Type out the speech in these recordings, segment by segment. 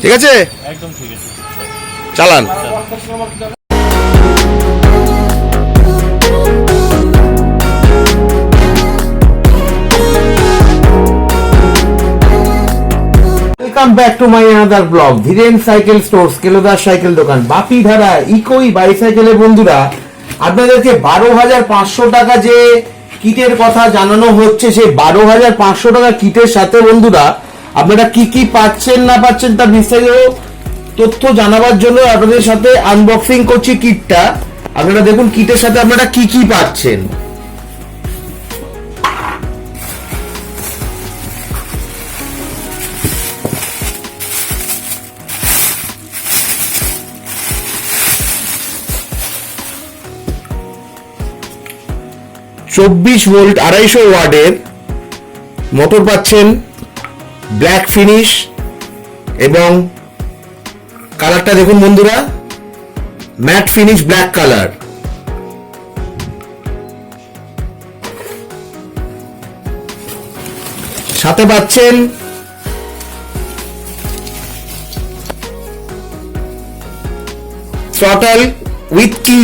ঠিক আছে? একদম ঠিক আছে চালান। Welcome back to my another blog Dhiren cycle কেলোদার cycle দোকান বাপি ধারা ইকোই বাইসাইকেলের বন্ধুরা আপনাদেরকে বারো হাজার পাঁচশো টাকা যে কিটের কথা জানানো হচ্ছে সেই বারো হাজার পাঁচশো টাকা কিটের সাথে বন্ধুরা আপনারা কি কি পাচ্ছেন, না পাচ্ছেন তার বিস্তারিত তথ্য জানাবার জন্য আপনাদের সাথে আনবক্সিং করছি কিটটা আপনারা দেখুন কিটের সাথে আপনারা কি কি পাচ্ছেন। চব্বিশ ভোল্ট আড়াইশো ওয়ার্ডের মোটর পাচ্ছেন। ব্ল্যাক ফিনিশ এবং কালারটা দেখুন বন্ধুরা, ম্যাট ফিনিশ ব্ল্যাক কালার। সাথে পাচ্ছেন থ্রটাল উইথ কি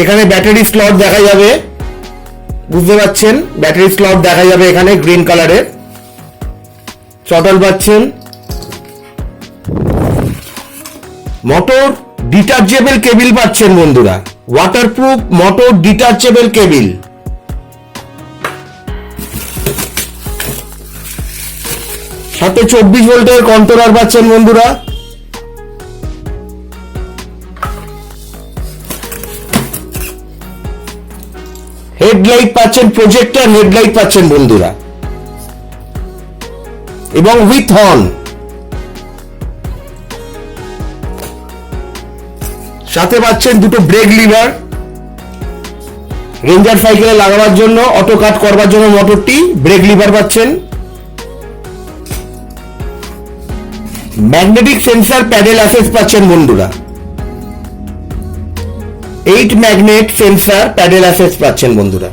এখানে ব্যাটারি স্লট দেখা যাবে। বুঝতে পাচ্ছেন ব্যাটারি স্লট দেখা যাবে এখানে গ্রিন কালারের চটল পাচ্ছেন। মোটর ডিটাচেবল কেবিল পাচ্ছেন বন্ধুরা। ওয়াটারপ্রুফ মোটর ডিটাচেবল কেবিল সাথে চব্বিশ ভোল্টের কন্ট্রোলার পাচ্ছেন বন্ধুরা। হেডলাইট পাচ্ছেন প্রজেক্টর হেডলাইট পাচ্ছেন বন্ধুরা। এবং উইথ হর্ন সাথে পাচ্ছেন দুটো ব্রেক লিভার রেঞ্জার সাইকেলে লাগাবার জন্য অটো কাট করবার জন্য মোটরটি ব্রেক লিভার পাচ্ছেন। ম্যাগনেটিক সেন্সার প্যাডেল অ্যাসেস পাচ্ছেন বন্ধুরা। Eight magnet sensor pedal assist পাচ্ছেন বন্ধুরা।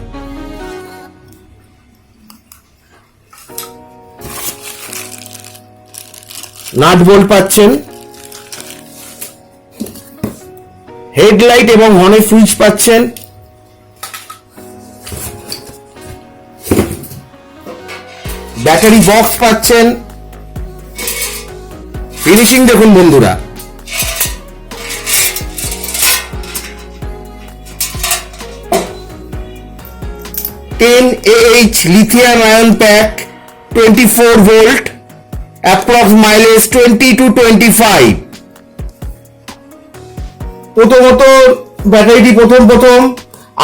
নাট বোল্ট পাচ্ছেন। হেডলাইট এবং হর্নের সুইচ পাচ্ছেন। ব্যাটারি বক্স পাচ্ছেন। ফিনিশিং দেখুন বন্ধুরা। Ten H lithium ion pack twenty four volt approx mileage twenty two twenty five প্রথমত ব্যাটারিটি প্রথম প্রথম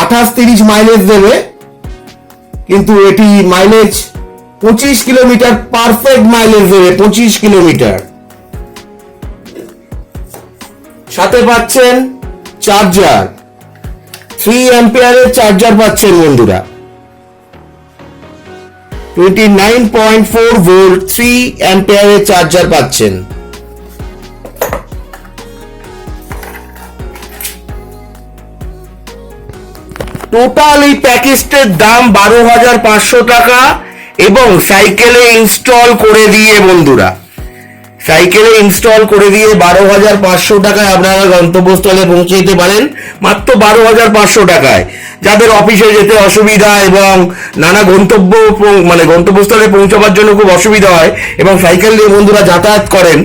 আঠাশ তিরিশ মাইলেজ দেবে, কিন্তু এটি মাইলেজ পঁচিশ কিলোমিটার পারফেক্ট মাইলেজ দেবে, পঁচিশ কিলোমিটার। সাথে পাচ্ছেন চার্জার থ্রি অ্যাম্পিয়ারের চার্জার পাচ্ছেন বন্ধুরা। Twenty nine point four volt three অ্যাম্পিয়ারের চার্জার পাচ্ছেন। টোটাল এই প্যাকেজটার দাম বারো হাজার পাঁচশো টাকা এবং সাইকেলে ইনস্টল করে দিয়ে বন্ধুরা। সাইকেলে ইনস্টল করে দিয়ে বারো হাজার পাঁচশো টাকায় আপনারা গন্তব্যস্থলে পৌঁছে দিতে পারেন, মাত্র বারো হাজার পাঁচশো টাকায়। যাদের অফিসে যেতে অসুবিধা এবং নানা গন্তব্য মানে গন্তব্যস্থলে পৌঁছাবার জন্য খুব অসুবিধা হয় এবং সাইকেল নিয়ে বন্ধুরা যাতায়াত করেন,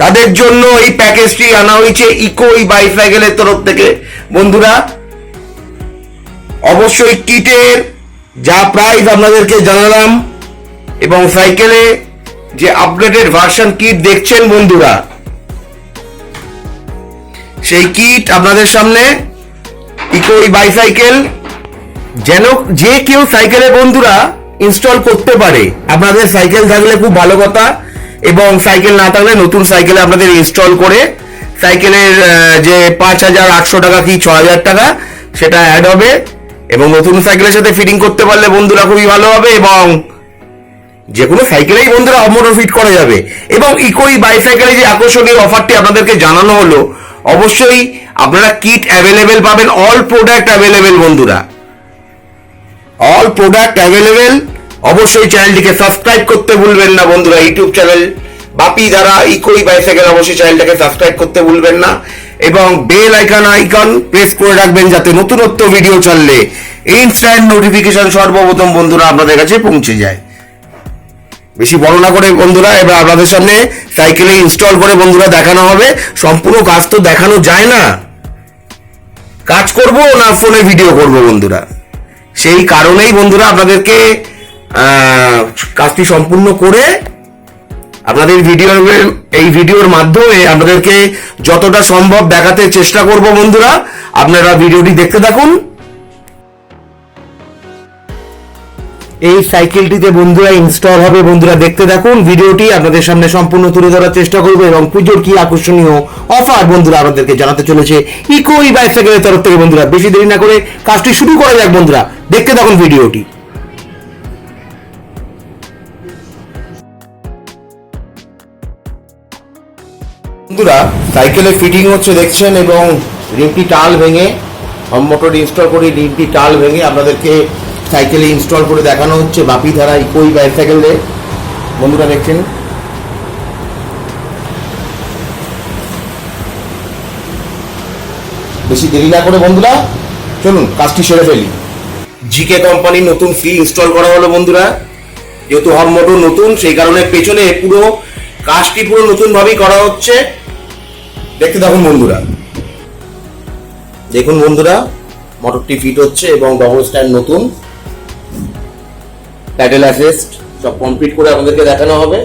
তাদের জন্য এই প্যাকেজটি আনা হয়েছে ইকো এই বাইসাইকেলের তরফ থেকে। বন্ধুরা, অবশ্যই কিটের যা প্রাইস আপনাদেরকে জানালাম এবং সাইকেলে যে আপডেটেড ভার্সন কিট দেখছেন বন্ধুরা। সেই কিট আপনাদের সামনে ইকো বাইসাইকেল যেন যে কেউ সাইকেলে বন্ধুরা ইনস্টল করতে পারে। আপনাদের সাইকেল থাকলে খুব ভালো কথা, এবং সাইকেল না থাকলে নতুন সাইকেলে আপনাদের ইনস্টল করে সাইকেলের যে পাঁচ হাজার, আটশো টাকা কি ছ হাজার টাকা সেটা অ্যাড হবে, এবং নতুন সাইকেলের সাথে ফিটিং করতে পারলে বন্ধুরা খুবই ভালো হবে, এবং যে কোনো সাইকেলেই বন্ধুরা মোটর ফিট করা যাবে। এবং ইকোই বাইসাইকেলে যে আকর্ষণীয় অফারটি আপনাদেরকে জানানো হলো, অবশ্যই আপনারা কিট অ্যাভেলেবেল পাবেন অল প্রোডাক্ট অ্যাভেলেবেল বন্ধুরা। অল প্রোডাক্ট অ্যাভেলেবেল অবশ্যই চ্যানেলটিকে সাবস্ক্রাইব করতে ভুলবেন না বন্ধুরা ইউটিউব চ্যানেল বাপি দ্বারা ইকোই বাইসাইকেল অবশ্যই চ্যানেলটাকে সাবস্ক্রাইব করতে ভুলবেন না। এবং বেল আইকন আইকন প্রেস করে রাখবেন যাতে নতুনত্ব ভিডিও চললে ইনস্ট্যান্ট নোটিফিকেশন সর্বপ্রথম বন্ধুরা আপনাদের কাছে পৌঁছে যায়। বেশি বড় না করে বন্ধুরা, এবার আপনাদের সামনে সাইকেলে ইনস্টল করে বন্ধুরা দেখানো হবে। সম্পূর্ণ কাজ তো দেখানো যায় না। কাজ করব না ফোনে ভিডিও করব বন্ধুরা? সেই কারণেই বন্ধুরা আপনাদেরকে কাজটি সম্পূর্ণ করে আপনাদের ভিডিওর এই ভিডিওর মাধ্যমে আপনাদেরকে যতটা সম্ভব দেখাতে চেষ্টা করব বন্ধুরা। আপনারা ভিডিওটি দেখতে থাকুন। এই সাইকেলটিতে বন্ধুরা ইনস্টল হবে। বন্ধুরা দেখতে থাকুন, ভিডিওটি আপনাদের সামনে সম্পূর্ণ তুলে ধরার চেষ্টা করব এবং পুজোর কি আকর্ষণীয় অফার বন্ধুরা আপনাদেরকে জানাতে চলেছে ইকো ই বাইসাইকেলের তরফ থেকে বন্ধুরা। বেশি দেরি না করে কাজটি শুরু করা যাক বন্ধুরা। দেখতে থাকুন ভিডিওটি। বন্ধুরা, সাইকেলে ফিটিং হচ্ছে দেখছেন এবং রিমটি টাল ভেঙে মোটর ইনস্টল করে, রিমটি টাল ভেঙে আপনাদেরকে সাইকেলে ইনস্টল করে দেখানো হচ্ছে। বাপি ধারা ইকোই বাইসাইকেলে। বন্ধুরা দেখছেন? বেশি দেরি না করে বন্ধুরা, চলুন, কাজটি সেরে ফেলি। জিকে কোম্পানির নতুন ফি ইনস্টল করা হলো বন্ধুরা। যেহেতু হর মোটর নতুন, সেই কারণে পেছনে পুরো কাজটি পুরো নতুন ভাবেই করা হচ্ছে। দেখতে থাকুন বন্ধুরা। দেখুন বন্ধুরা মোটরটি ফিট হচ্ছে এবং ডবল স্ট্যান্ড নতুন। প্যাডেল অ্যাসিস্ট সব কমপ্লিট করে আপনাদেরকে দেখানো হবে।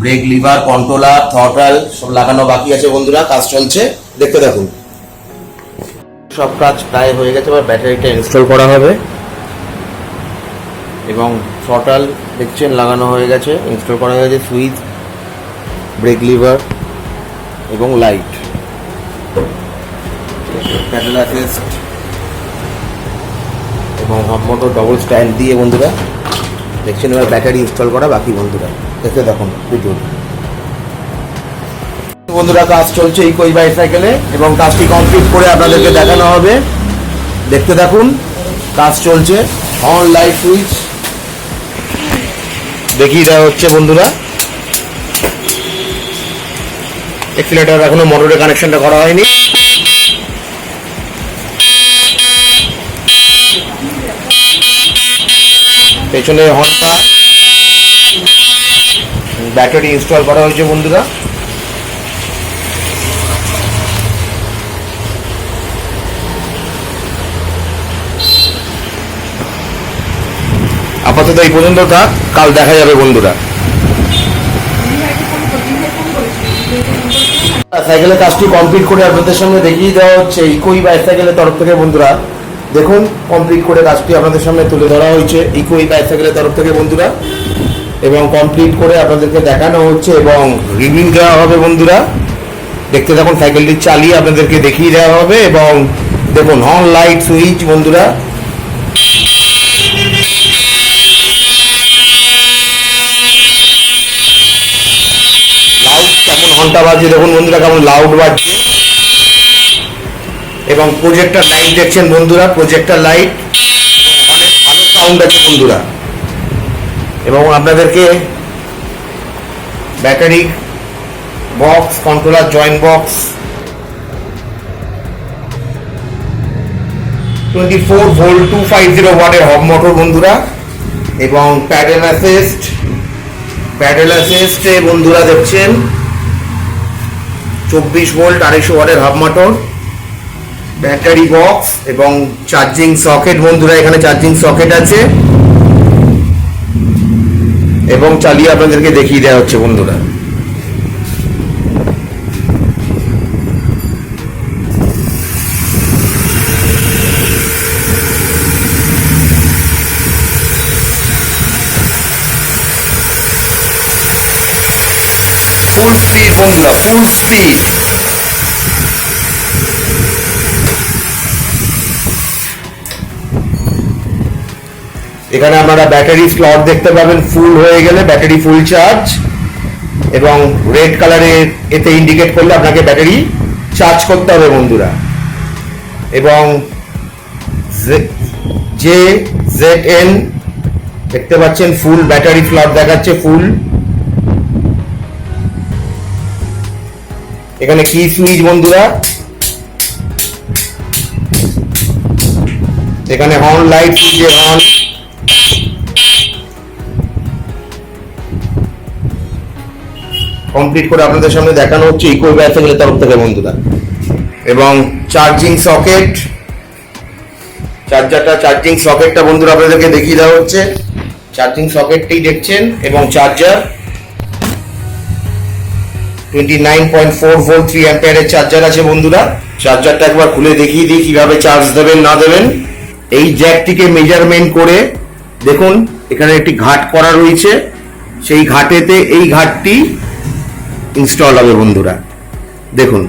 ব্রেক লিভার কন্ট্রোলার থ্রটাল সব লাগানো বাকি আছে বন্ধুরা, কাজ চলছে। দেখতে দেখুন সব কাজ প্রায় হয়ে গেছে, এবার ব্যাটারিটা ইনস্টল করা হবে। এবং থ্রটাল দেখছেন লাগানো হয়ে গেছে ইনস্টল করা হয়ে গেছে সুইচ ব্রেক লিভার এবং লাইট প্যাডেল অ্যাসিস্ট এবং হাফ মোটর ডবল স্ট্যান্ড দিয়ে বন্ধুরা দেখছেন এবার ব্যাটারি ইনস্টল করা বাকি বন্ধুরা। দেখতে দেখুন ভিডিও বন্ধুরা কাজ চলছে এই ইকোই বাইসাইকেলে এবং কাজটি কমপ্লিট করে আপনাদেরকে দেখানো হবে। দেখতে দেখুন কাজ চলছে। অন লাইট সুইচ দেখিয়ে দেওয়া হচ্ছে বন্ধুরা। এক্সিলেটার এখনও মোটরের কানেকশনটা করা হয়নি। পেছনে হর্নটা। ব্যাটারি ইনস্টল করা হয়েছে বন্ধুরা। আপাতত এই পর্যন্ত থাক, কাল দেখা যাবে বন্ধুরা। সাইকেলের কাজটি কমপ্লিট করে আপনাদের সামনে দেখিয়ে দেওয়া হচ্ছে ইকোই বাইসাইকেলের তরফ থেকে বন্ধুরা। দেখুন, কমপ্লিট করে কাজটি আপনাদের সামনে তুলে ধরা হয়েছে ইকোই বাইসাইকেলের তরফ থেকে বন্ধুরা। এবং কমপ্লিট করে আপনাদেরকে দেখানো হচ্ছে এবং রিভিউ দেওয়া হবে বন্ধুরা। দেখতে দেখুন সাইকেলটি চালিয়ে আপনাদেরকে দেখিয়ে দেওয়া হবে এবং দেখুন, হর্ন, লাইট, সুইচ, বন্ধুরা। ঘণ্টা বাজছে দেখুন বন্ধুরা কেমন লাউড বাজছে। এবং প্রজেক্টর লাইট দেখছেন বন্ধুরা প্রজেক্টর লাইট অনেক ভালো সাউন্ড আছে বন্ধুরা। এবং আপনাদেরকে battery box controller joint box twenty four volt two five zero ওয়াটের হব মোটর বন্ধুরা, এবং প্যাডেল অ্যাসিস্ট প্যাডেল অ্যাসিস্টে বন্ধুরা দেখছেন চব্বিশ ভোল্ট, আড়াইশো ওয়াটের হাফ মোটর, ব্যাটারি বক্স এবং চার্জিং সকেট। বন্ধুরা, এখানে চার্জিং সকেট আছে। এবং চালিয়ে আপনাদেরকে দেখিয়ে দেওয়া হচ্ছে, বন্ধুরা। ফুল স্পিড বন্ধুরা ফুল স্পিড এখানে আপনারা ব্যাটারি স্লট দেখতে পাবেন ফুল হয়ে গেলে ব্যাটারি ফুল চার্জ এবং রেড কালারের এতে ইন্ডিকেট করলে আপনাকে ব্যাটারি চার্জ করতে হবে বন্ধুরা। এবং জে জেড এন দেখতে পাচ্ছেন ফুল ব্যাটারি ফ্লট দেখাচ্ছে ফুল এখানে কি সুইচ বন্ধুরা? এখানে হর্ন লাইট সুইচের হর্ন কমপ্লিট করে আপনাদের সামনে দেখানো হচ্ছে ইকো ব্যাটারির তরফ থেকে বন্ধুরা। এবং চার্জিং সকেট চার্জারটা চার্জিং সকেটটা বন্ধুরা আপনাদেরকে দেখিয়ে দেওয়া হচ্ছে। চার্জিং সকেটটাই দেখছেন এবং charger twenty nine point four four three অ্যাম্পিয়ারের চার্জার আছে বন্ধুরা। চার্জারটা একবার খুলে দেখিয়ে দিই, কীভাবে চার্জ দেবেন, না দেবেন। এই জ্যাকটিকে মেজারমেন্ট করে দেখুন, এখানে একটি ঘাট করা রয়েছে। সেই ঘাটেতে এই ঘাটটি ইনস্টল হবে বন্ধুরা। দেখুন।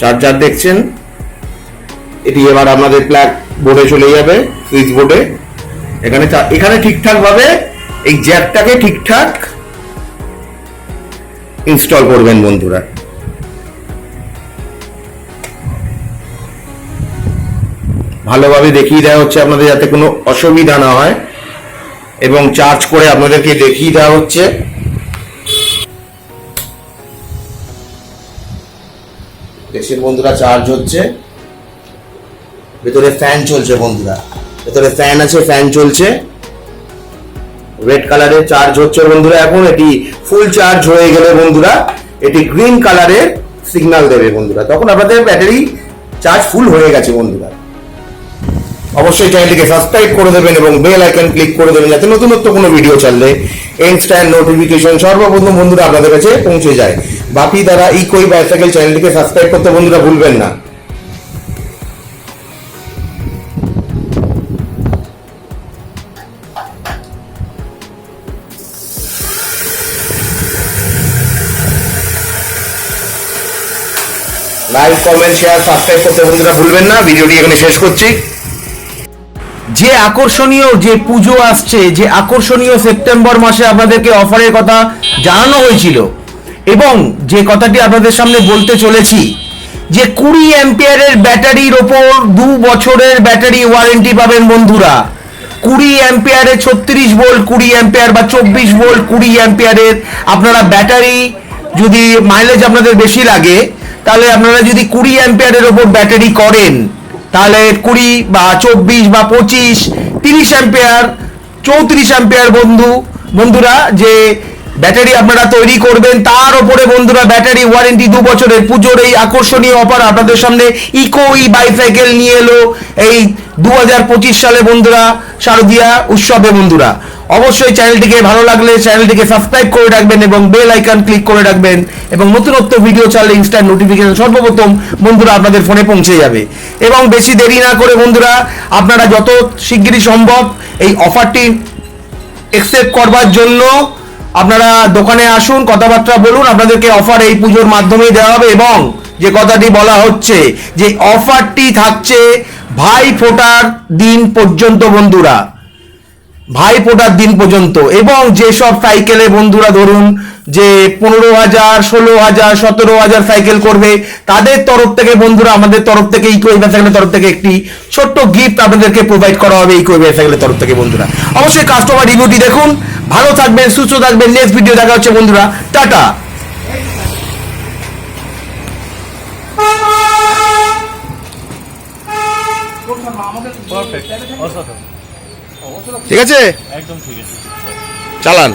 চার্জার দেখছেন? এটি এবার আমাদের প্লাগ বোর্ডে চলে যাবে সুইচ বোর্ডে এখানে এখানে ঠিকঠাক ভাবে এই জ্যাকটাকে ঠিকঠাক ইনস্টল করবেন বন্ধুরা। ভালোভাবে দেখিয়ে দেওয়া হচ্ছে আপনাদের যাতে কোনো অসুবিধা না হয় এবং চার্জ করে আপনাদেরকে দেখিয়ে দেওয়া হচ্ছে। দেখছেন বন্ধুরা চার্জ হচ্ছে। ভেতরে ফ্যান চলছে বন্ধুরা। ভেতরে ফ্যান আছে ফ্যান চলছে। রেড কালারের চার্জ হচ্ছে বন্ধুরা এখন, এটি ফুল চার্জ হয়ে গেলে বন্ধুরা, এটি গ্রিন কালারের সিগন্যাল দেবে বন্ধুরা। তখন আপনাদের ব্যাটারি চার্জ ফুল হয়ে গেছে বন্ধুরা। অবশ্যই চ্যানেলটিকে সাবস্ক্রাইব করে দেবেন এবং বেল আইকন ক্লিক করে দেবেন যাতে নতুনত্ব কোনো ভিডিও ছাড়লে ইনস্ট্যান্ট নোটিফিকেশন সর্বপ্রথম বন্ধুরা আপনাদের কাছে পৌঁছে যায়। বাকি দ্বারা ইকোই বাইসাইকেল চ্যানেলটিকে সাবস্ক্রাইব করতে বন্ধুরা ভুলবেন না। লাইক কমেন্ট শেয়ার সাবস্ক্রাইব করতে বন্ধুরা ভুলবেন না। ভিডিওটি এখানে শেষ করছি। যে আকর্ষণীয় যে পুজো আসছে, যে আকর্ষণীয় সেপ্টেম্বর মাসে আপনাদেরকে অফারের কথা জানানো হয়েছিল, এবং যে কথাটি আপনাদের সামনে বলতে চলেছি, যে কুড়ি অ্যাম্পিয়ারের ব্যাটারির ওপর দু বছরের ব্যাটারি ওয়ারেন্টি পাবেন বন্ধুরা। কুড়ি অ্যাম্পিয়ারে ছত্রিশ ভোল্ট, কুড়ি অ্যাম্পিয়ার বা চব্বিশ ভোল্ট, কুড়ি অ্যাম্পিয়ারের আপনারা ব্যাটারি যদি মাইলেজ আপনাদের বেশি লাগে, তাহলে আপনারা যদি কুড়ি অ্যাম্পিয়ারের ওপর ব্যাটারি করেন, তাহলে কুড়ি বা চব্বিশ বা পঁচিশ, তিরিশ অ্যাম্পিয়ার, চৌত্রিশ অ্যাম্পিয়ার বন্ধু, বন্ধুরা, যে ব্যাটারি আপনারা তৈরি করবেন, তার উপরে বন্ধুরা ব্যাটারি ওয়ারেন্টি দু বছরের পুজোর এই আকর্ষণীয় অফার আপনাদের সামনে ইকো ই বাইসাইকেল নিয়ে এলো। এই দু হাজার পঁচিশ সালে বন্ধুরা, শারদীয়া উৎসবে বন্ধুরা। অবশ্যই চ্যানেলটিকে ভালো লাগলে চ্যানেলটিকে সাবস্ক্রাইব করে রাখবেন এবং বেল আইকন ক্লিক করে রাখবেন এবং নতুনত্ব ভিডিও চাইলে ইনস্ট্যান্ট নোটিফিকেশন সর্বপ্রথম বন্ধুরা আপনাদের ফোনে পৌঁছে যাবে। এবং বেশি দেরি না করে বন্ধুরা, আপনারা যত শিগগিরই সম্ভব এই অফারটি একসেপ্ট করবার জন্য আপনারা দোকানে আসুন, কথাবার্তা বলুন, আপনাদেরকে অফার এই পুজোর মাধ্যমেই দেওয়া হবে এবং যে কথাটি বলা হচ্ছে যে অফারটি থাকছে ভাই ফোটার দিন পর্যন্ত বন্ধুরা। ভাই ফোটার দিন পর্যন্ত। এবং যেসব সাইকেলে বন্ধুরা ধরুন যে পনেরো হাজার, ষোলো হাজার, সতেরো হাজার সাইকেল করবে, তাদের তরফ থেকে বন্ধুরা আমাদের তরফ থেকে ইকো সাইকেলের তরফ থেকে একটি ছোট্ট গিফট আপনাদেরকে প্রোভাইড করা হবে ইকো সাইকেলের তরফ থেকে বন্ধুরা। অবশ্যই কাস্টমার রিভিউটি দেখুন। ভালো থাকবেন, সুস্থ থাকবেন। নেক্সট ভিডিও দেখা হচ্ছে বন্ধুরা। টাটা পারফেক্ট অসাধারণ ঠিক আছে? একদম ঠিক আছে চালান।